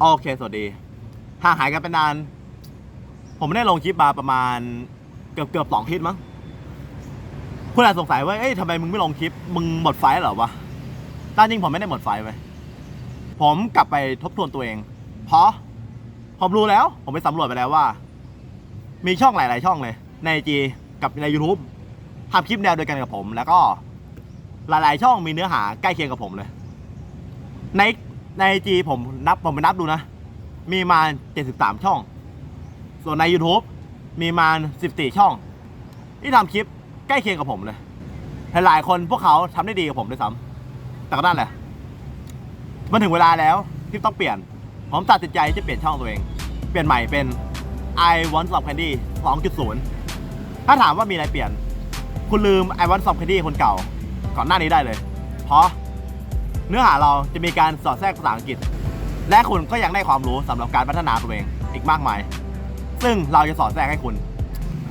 โอเค สวัสดีห่างหายกันไปนาน ผมไม่ได้ลงคลิปมาประมาณ เกือบเกือบสองคลิปมั้งเพื่อาจสงสัยว่า เอ้ยทำไมมึงไม่ลงคลิป มึงหมดไฟเหรอวะตามจริงผมไม่ได้หมดไฟไว้ยผมกลับไปทบทวนตัวเอง เพราะ ผมรู้แล้ว ผมไปสำรวจไปแล้วว่า มีช่องหลาย ๆ ช่องเลย ในจีกับใน YouTube ทำคลิปแนวเดียวกันกับผม แล้วก็ หลาย ๆ ช่องมีเนื้อหาใกล้เคียงกับผมเลย ใน ในจีผมนับผมไปนับดูนะ มีมา 73 ช่อง ส่วนใน YouTube มีมา 14 ช่อง ที่ทำคลิปใกล้เคียงกับผมเลย หลายๆคนพวกเขาทำได้ดีกับผมด้วยซ้ำแต่ก็นั่นแหละ มันถึงเวลาแล้วที่ต้องเปลี่ยน ผมตัดสินใจที่จะเปลี่ยนช่องตัวเอง เปลี่ยนใหม่เป็น I Want Some Candy 2.0 ถ้าถามว่ามีอะไรเปลี่ยน คุณลืม I Want Some Candy คนเก่า ก่อนหน้านี้ได้เลย เพราะ เนื้อหาเราจะมีการสอดแทรกภาษาอังกฤษ และคุณก็ยังได้ความรู้สำหรับการพัฒนาตัวเองอีกมากมาย ซึ่งเราจะสอดแทรกให้คุณ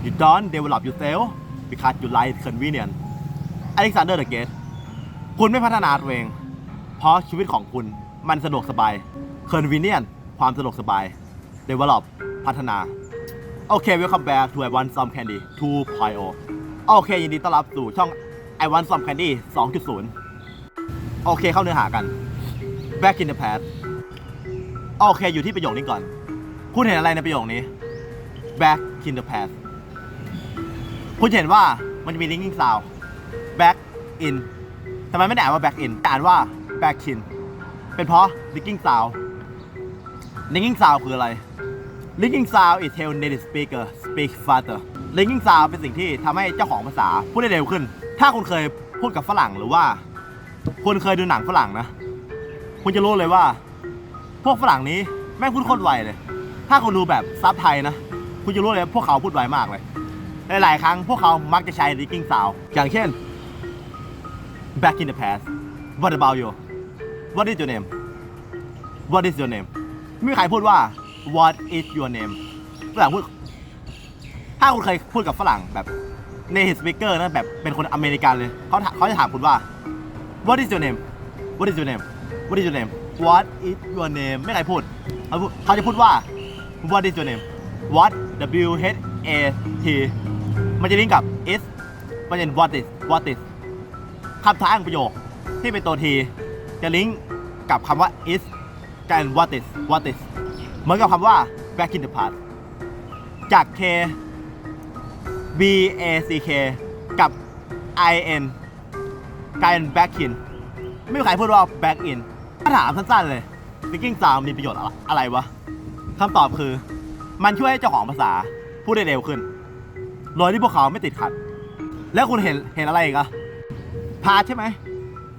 you don't develop yourself because you like convenience Alexander the Great คุณไม่พัฒนาตัวเอง เพราะชีวิตของคุณมันสะดวกสบาย convenient ความสะดวกสบาย develop พัฒนาโอเค welcome back to I Want Some Candy 2.0 โอเค ยินดีต้อนรับสู่ช่อง I Want Some Candy 2.0 โอเคเข้าเนื้อหากัน back in the past โอเคอยู่ที่ประโยคนี้ก่อน คุณเห็นอะไรในประโยคนี้ back in the past คุณเห็นว่ามันจะมี linking sound back in ทำไมไม่ได้อ่านว่า back in แต่อ่านว่า back in เป็นเพราะ linking sound linking sound คืออะไร linking sound is tell native speaker speak faster linking sound เป็นสิ่งที่ทำให้เจ้าของภาษาพูดได้เร็วขึ้น ถ้าคุณเคยพูดกับฝรั่งหรือว่า คุณเคยดูหนังฝรั่งนะ คุณจะรู้เลยว่า พวกฝรั่งนี้แม่งพูดโคตรไวเลย ถ้าคุณดูแบบซับไทยนะ คุณจะรู้เลยว่าพวกเขาพูดไวมากเลย หลายๆครั้งพวกเขามักจะใช้ linking sound อย่างเช่น back in the past what about you what is your name what is your name ไม่มีใครพูดว่า what is your name ฝรั่งพูด ถ้าคุณเคยพูดกับฝรั่งแบบ native speaker นะแบบเป็นคนอเมริกันเลย เขาเขาจะถามคุณว่า what is your name what is your name what is your name what is your name ไม่ใครพูดเขาพูดเขาจะพูดว่า what is your name what w h a t มันจะลิงก์กับ is มันจะเป็น what is what is คำท้ายของประโยคที่เป็นตัวทีจะลิงก์กับคำว่า is กัน what is what is เหมือนกับคำว่า back in the past จาก k b a c k กับ i n กลายเป็น back in ไม่มีใครพูดว่า back in ถ้าถามสั้นๆเลย speaking sound มีประโยชน์อะไรอะไรวะคำตอบคือ มันช่วยให้เจ้าของภาษาพูดได้เร็วขึ้น โดยที่พวกเขาไม่ติดขัด แล้วคุณเห็นเห็นอะไรอีกอะพาร์ทใช่ไหม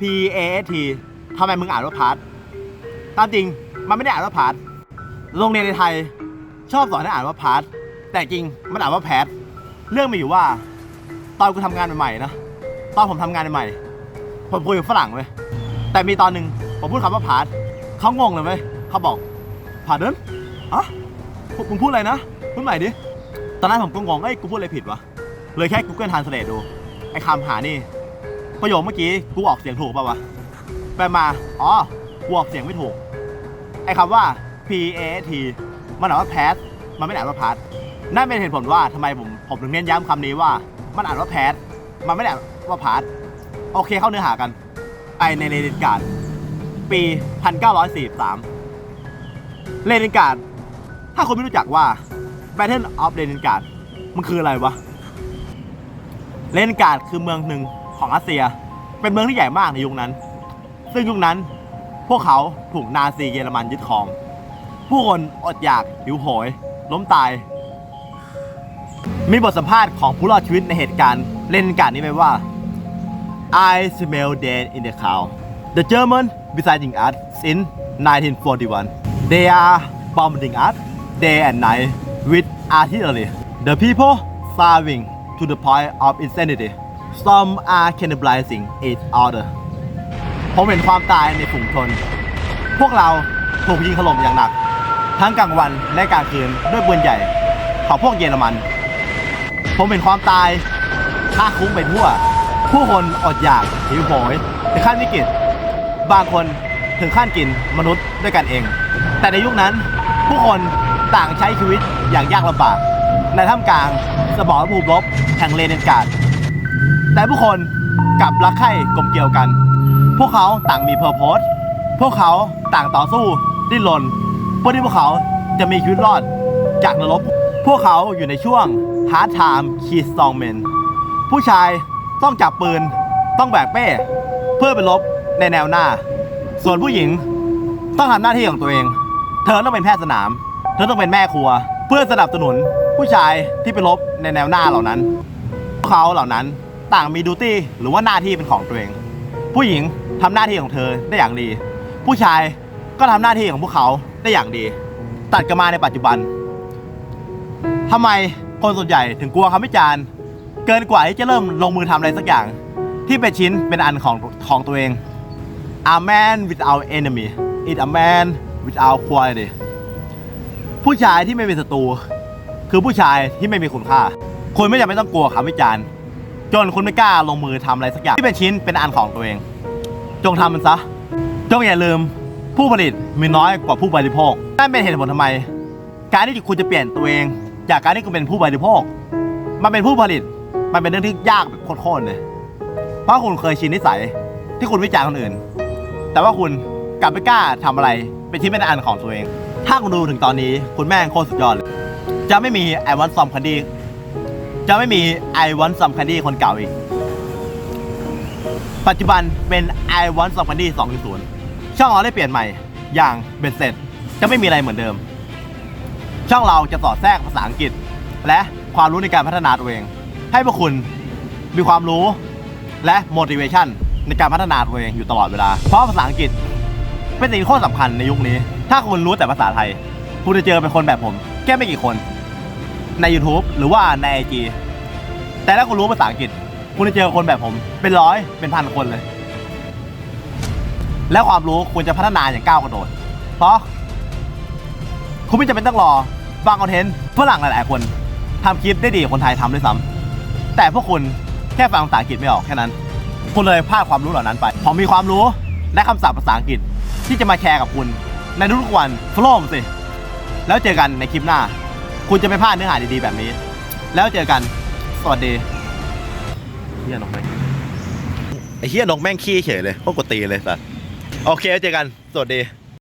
P A S T ทำไมมึงอ่านว่าพาร์ทตามจริงมันไม่ได้อ่านว่าพาร์ทโรงเรียนในไทย ชอบสอนให้อ่านว่าพาร์ทแต่จริงมันอ่านว่าแพท เรื่องมีอยู่ว่า ตอนกูทำงานใหม่ๆนะ ตอนผมทำงานใหม่ ผมคุยกับฝรั่งเว้ยแต่มีตอนหนึ่งผมพูดคำว่าพาร์ทเขางงเลยเว้ยเขาบอกพาร์เดินอะมึงพูดอะไรนะ พูดใหม่ดิ ตอนนั้นผมก็งงเอ้ยกูพูดอะไรผิดวะ เลยแค่ Google Translate ดู ไอ้คำหานี่ ประโยคเมื่อกี้กูออกเสียงถูกป่าวะ ไปมา อ๋อ กูออกเสียงไม่ถูก ไอ้คำว่า P A T มันอ่านว่า pass มันไม่ได้อ่านว่า pass นั่นเป็นเหตุผลว่าทำไมผมผมถึงเน้นย้ำคำนี้ว่า มันอ่านว่า pass มันไม่ได้อ่านว่า pass โอเคเข้าเนื้อหากันไปในเลนินการ์ดปี 1943เลนินการ์ดถ้าคนไม่รู้จักว่า Battle of Leningrad มันคืออะไรวะเลนินกราดคือเมืองหนึ่งของรัสเซีย เป็นเมืองที่ใหญ่มากในยุคนั้น ซึ่งยุคนั้นพวกเขาถูกนาซีเยอรมันยึดครอง ผู้คนอดอยากหิวโหย ล้มตาย มีบทสัมภาษณ์ของผู้รอดชีวิตในเหตุการณ์เลนินกราดนี้ไว้ว่า I smell dead in the cow The German besieging us in 1941 They are bombing us day and night with artillery The people starving to the point of insanity Some are cannibalizing each other ผมเห็นความตายในฝูงชน พวกเราถูกยิงถล่มอย่างหนัก ทั้งกลางวันและกลางคืนด้วยปืนใหญ่ของพวกเยอรมัน ผมเห็นความตายค่าคุ้งไปทั่ว ผู้คนอดอยากหิวโหยในขั้นวิกฤตบางคนถึงขั้นกินมนุษย์ด้วยกันเอง แต่ในยุคนั้นผู้คนต่างใช้ชีวิตอย่างยากลำบากในท่ามกลางสมรภูมิรบแห่งเลนินกราดแต่ผู้คนกลับรักใคร่กลมเกลียวกัน พวกเขาต่างมีเพอร์โพสพวกเขาต่างต่อสู้ดิ้นรนเพื่อที่พวกเขาจะมีชีวิตรอดจากนรกพวกเขาอยู่ในช่วง hard time key strong men ผู้ชาย ต้องจับปืน ต้องแบกเป้ เพื่อไปรบในแนวหน้า ส่วนผู้หญิงต้องทำหน้าที่ของตัวเอง เธอต้องเป็นแพทย์สนาม เธอต้องเป็นแม่ครัว เพื่อสนับสนุนผู้ชายที่ไปรบในแนวหน้าเหล่านั้น พวกเขาเหล่านั้นต่างมีดูตี้หรือว่าหน้าที่เป็นของตัวเอง ผู้หญิงทำหน้าที่ของเธอได้อย่างดี ผู้ชายก็ทำหน้าที่ของพวกเขาได้อย่างดี ตัดกันมาในปัจจุบันทำไมคนส่วนใหญ่ถึงกลัวคำวิจารณ์ เกินกว่าที่จะเริ่มลงมือทำอะไรสักอย่าง ที่เป็นชิ้นเป็นอันของของตัวเอง A man without enemy is a man without quality ผู้ชายที่ไม่มีศัตรูคือผู้ชายที่ไม่มีคุณค่า คุณไม่จำเป็นต้องกลัวคำวิจารณ์ จนคุณไม่กล้าลงมือทำอะไรสักอย่างที่เป็นชิ้นเป็นอันของตัวเอง จงทำมันซะ จงอย่าลืมผู้ผลิตมีน้อยกว่าผู้บริโภคนั่นเป็นเหตุผลทำไม การที่คุณจะเปลี่ยนตัวเอง จากการที่คุณเป็นผู้บริโภคมันเป็นผู้ผลิต มันเป็นเรื่องที่ยากแบบโคตรๆเลย เพราะคุณเคยชินนิสัยที่คุณวิจารณ์คนอื่น แต่ว่าคุณกลับไม่กล้าทำอะไรเป็นที่เป็นอันของตัวเอง ถ้าคุณดูถึงตอนนี้คุณแม่งโคตรสุดยอดเลย จะไม่มีไอวันซอมคันดี้จะไม่มีไอวันซอมคันดี้คนเก่าอีก ปัจจุบันเป็น i want s o m e Candy 2.0ช่องเราได้เปลี่ยนใหม่ อย่างเบ็ดเสร็จจะไม่มีอะไรเหมือนเดิม ช่องเราจะสอดแทรกภาษาอังกฤษ และความรู้ในการพัฒนาตัวเอง ให้พวกคุณมีความรู้และ motivation ในการพัฒนาตัวเองอยู่ตลอดเวลา เพราะภาษาอังกฤษเป็นสิ่งที่โคตรสำคัญในยุคนี้ ถ้าคุณรู้แต่ภาษาไทย คุณจะเจอเป็นคนแบบผม แค่ไม่กี่คน ใน YouTube หรือว่าใน IG แต่ถ้าคุณรู้ภาษาอังกฤษ คุณจะเจอคนแบบผม เป็นร้อยเป็นพันคนเลย และความรู้คุณจะพัฒนาอย่างก้าวกระโดด เพราะ คุณไม่จำเป็นต้องรอฟังคอนเทนต์ฝรั่งหลายๆคนทำคลิปได้ดีกว่าคนไทยทำด้วยซ้ำ แต่พวกคุณแค่ฟังภาษาอังกฤษไม่ออกแค่นั้น คุณเลยพลาดความรู้เหล่านั้นไป ผมมีความรู้และคำศัพท์ภาษาอังกฤษที่จะมาแชร์กับคุณในทุกๆวันฟลอมสิ แล้วเจอกันในคลิปหน้า คุณจะไม่พลาดเนื้อหาดีๆแบบนี้ แล้วเจอกัน สวัสดีเฮียนกแม่งไอเฮียนกแม่งขี้เฉยเลยพวกกดตีเลยสัสโอเคแล้วเจอกัน สวัสดี